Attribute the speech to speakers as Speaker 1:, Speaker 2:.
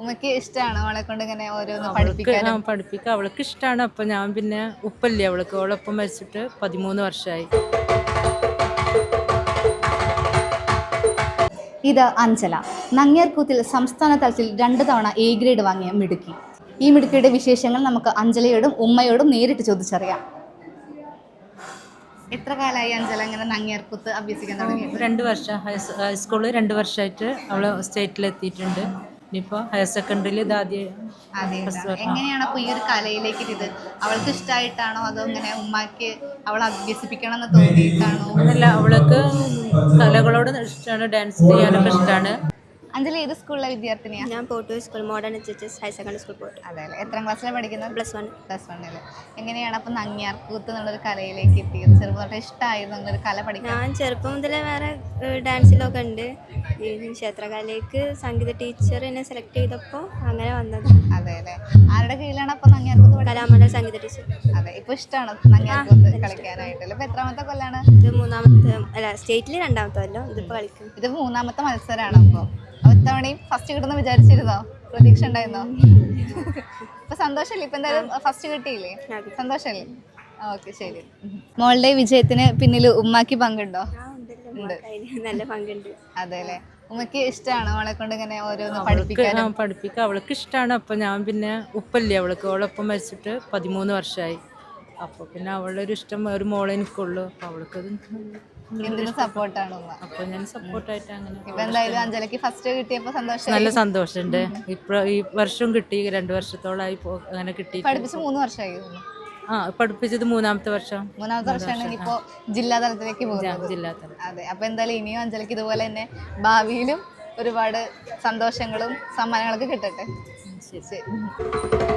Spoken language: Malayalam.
Speaker 1: ഉമ്മക്ക് ഇഷ്ടമാണ് അവളെ കൊണ്ട് ഇങ്ങനെ ഓരോന്ന്
Speaker 2: അവൾക്ക്
Speaker 1: പഠിപ്പിക്കാൻ
Speaker 2: പഠിപ്പിക്കുക അവൾക്ക് ഇഷ്ടമാണ് അപ്പൊ ഞാൻ പിന്നെ ഉപ്പല്ലേ അവൾക്ക്. അവളൊപ്പം മരിച്ചിട്ട് പതിമൂന്ന് വർഷമായി
Speaker 1: ഇത് അഞ്ചല നങ്ങ്യാർകൂത്തിൽ സംസ്ഥാന തലത്തിൽ രണ്ട് തവണ എ ഗ്രേഡ് വാങ്ങിയ മിടുക്കി. ഈ മിടുക്കിയുടെ വിശേഷങ്ങൾ നമുക്ക് അഞ്ജലയോടും ഉമ്മയോടും നേരിട്ട് ചോദിച്ചറിയാം. എത്ര കാലമായി അഞ്ചല ഇങ്ങനെ നങ്ങ്യാർകൂത്ത് അഭ്യസിക്കാൻ തുടങ്ങി
Speaker 2: രണ്ട് വർഷം. ഹൈസ് ഹൈസ്കൂളിൽ രണ്ട് വർഷമായിട്ട് അവൾ സ്റ്റേറ്റിലെത്തിയിട്ടുണ്ട് ഇനിയിപ്പോൾ ഹയർ സെക്കൻഡറിയിൽ ഇത് ആദ്യം.
Speaker 1: എങ്ങനെയാണ് അപ്പൊ ഈ ഒരു കലയിലേക്ക് ഇത്? അവൾക്ക് ഇഷ്ടമായിട്ടാണോ അതോ ഇങ്ങനെ ഉമ്മാക്ക് അവളെ അഭ്യസിപ്പിക്കണം എന്ന് തോന്നിയിട്ടാണോ?
Speaker 2: അങ്ങനല്ല അവൾക്ക് കലകളോട് ഇഷ്ടമാണ് ഡാൻസ് ചെയ്യാനൊക്കെ ഇഷ്ടമാണ്
Speaker 1: അഞ്ജലി ഏത് സ്കൂളിലെ വിദ്യാർത്ഥിനിയാണ്
Speaker 3: ഞാൻ പോട്ടു school modern H H S higher secondary school പോയിട്ട്
Speaker 1: അതെ അല്ലേ. എത്രാം ക്ലാസ്സിലാണ് പഠിക്കുന്നത്?
Speaker 3: Plus one.
Speaker 1: പ്ലസ് വണ്ണിൽ എങ്ങനെയാണ് അപ്പം നങ്ങിയാർക്കൂത്ത് എന്നുള്ളൊരു കലയിലേക്ക് എത്തിയത്? ചെറുപ്പം തൊട്ട് ഇഷ്ടമായിരുന്നു അങ്ങനെ കല പഠിക്കാൻ.
Speaker 3: ഞാൻ ചെറുപ്പം മുതലേ വേറെ ഡാൻസിലൊക്കെ ഉണ്ട്. ഈ ക്ഷേത്രകലയ്ക്ക് സംഗീത ടീച്ചർ എന്നെ സെലക്ട് ചെയ്തപ്പോൾ അങ്ങനെ വന്നത്.
Speaker 1: അതെ അല്ലേ. ആരുടെ കീഴിലാണ് അപ്പം നങ്ങിയാർക്കൂത്ത്
Speaker 3: കലാമണ്ഡൽ സംഗീത ടീച്ചർ.
Speaker 1: ഇപ്പൊ ഇഷ്ടമാണ് കളിക്കാനായിട്ട്. ഇപ്പൊ എത്രാമത്തെ കൊല്ലാണ്?
Speaker 3: ഇത് മൂന്നാമത്തെ അല്ല സ്റ്റേറ്റിൽ രണ്ടാമത്തെ കൊല്ലോ? ഇതിപ്പോ കളിക്കും.
Speaker 1: ഇത് മൂന്നാമത്തെ മത്സരമാണ് അപ്പൊ. ഇത്തവണയും ഫസ്റ്റ് കിട്ടുന്ന വിചാരിച്ചിരുന്നോ? പ്രതീക്ഷ ഉണ്ടായിരുന്നോ ഇപ്പൊ സന്തോഷല്ലേ? ഇപ്പൊ എന്തായാലും ഫസ്റ്റ് കിട്ടിയില്ലേ. സന്തോഷല്ലേ? ഓക്കെ ശരി. മോളുടെ വിജയത്തിന് പിന്നിൽ ഉമ്മാക്ക് പങ്കുണ്ടോ?
Speaker 3: നല്ല പങ്കുണ്ട്.
Speaker 1: അതെ അല്ലേ? ഉമ്മക്ക് ഇഷ്ടമാണ് അവളെ കൊണ്ട് ഇങ്ങനെ ഓരോന്ന് പഠിപ്പിക്കാൻ
Speaker 2: പഠിപ്പിക്കാം. അവൾക്ക് ഇഷ്ടമാണ് അപ്പൊ ഞാൻ പിന്നെ ഉപ്പല്ലേ അവൾക്ക്. അവളൊപ്പം മരിച്ചിട്ട് പതിമൂന്ന് വർഷമായി അപ്പോൾ പിന്നെ അവളുടെ ഒരു ഇഷ്ടം ഒരു മോളെ എനിക്കുള്ളൂ. അപ്പോൾ അവൾക്കത്
Speaker 1: സപ്പോർട്ടാണ്
Speaker 2: അപ്പൊ ഞാൻ സപ്പോർട്ടായിട്ട് അങ്ങനെ
Speaker 1: അഞ്ജലിക്ക് ഫസ്റ്റ് കിട്ടിയപ്പോ സന്തോഷം
Speaker 2: നല്ല സന്തോഷമുണ്ട് ഇപ്പൊ ഈ വർഷം കിട്ടി രണ്ടു വർഷത്തോളായി അങ്ങനെ കിട്ടി
Speaker 1: പഠിപ്പിച്ച് മൂന്ന് വർഷമായി
Speaker 2: ആ പഠിപ്പിച്ചത് മൂന്നാമത്തെ വർഷം.
Speaker 1: മൂന്നാമത്തെ വർഷമാണെങ്കിൽ ഇപ്പോ ജില്ലാ തലത്തിലേക്ക് പോകുന്നത്.
Speaker 2: ജില്ലാതല
Speaker 1: അതെ അപ്പൊ എന്തായാലും ഇനിയും അഞ്ജലിക്ക് ഇതുപോലെ തന്നെ ഭാവിയിലും ഒരുപാട് സന്തോഷങ്ങളും സമ്മാനങ്ങളൊക്കെ കിട്ടട്ടെ.
Speaker 2: ശരി.
Speaker 1: ശരി.